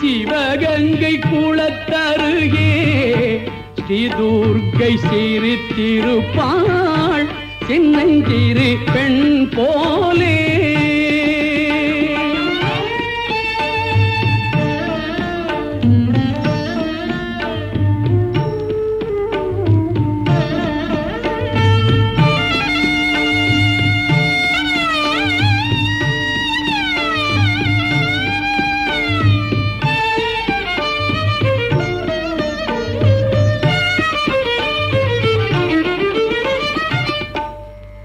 சிவகங்கை குளத்தருகே ஸ்ரீ சிறு திருப்பாள் சின்னஞ்சிறு பெண் போலே.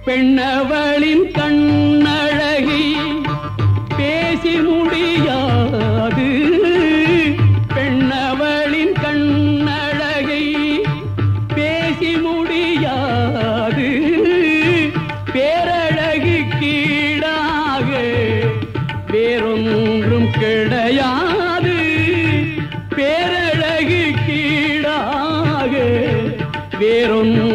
பெண்ணவளின் கண்ணழகி பேசி முடியாது. பெண்ணவளின் கண்ணழகி பேசி முடியாது. பேரழகு கீழாக வேறொன்றும் கிடையாது. பேரழகு கீழாக வேறொன்றும்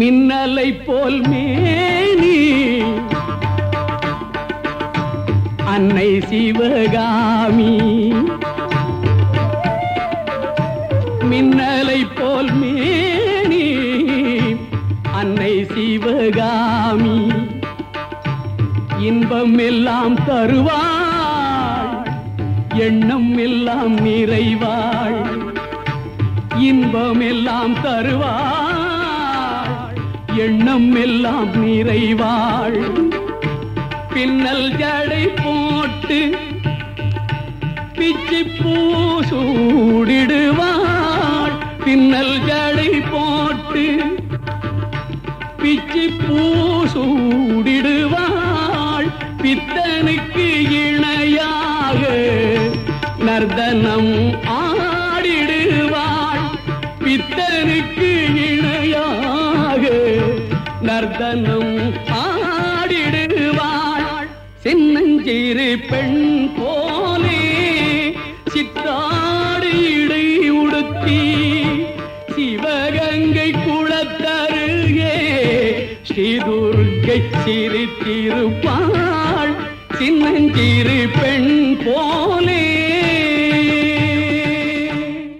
மின்னலை போல் மேனி. அன்னை சிவகாமி. மின்னலை போல் மேனி. அன்னை சிவகாமி. இன்பம் எல்லாம் தருவாள் எண்ணம் எல்லாம் நிறைவாள் இன்பம் எல்லாம் தருவாள் எண்ணம் எல்லாம் நிறைவாள். பின்னல் ஜடை போட்டு பிச்சி பூ சூடிடுவாள் பின்னல் ஜடை போட்டு பிச்சி பூ சூடிடுவாள் பித்தனுக்கு இணையாக நர்தனம் சின்னஞ்சீரு பெண் போலே சித்தாடு இடை உடுத்தி சிவகங்கை குளத்தருகே ஸ்ரீதுர்க்கை சிரித்திருப்பாள் போலே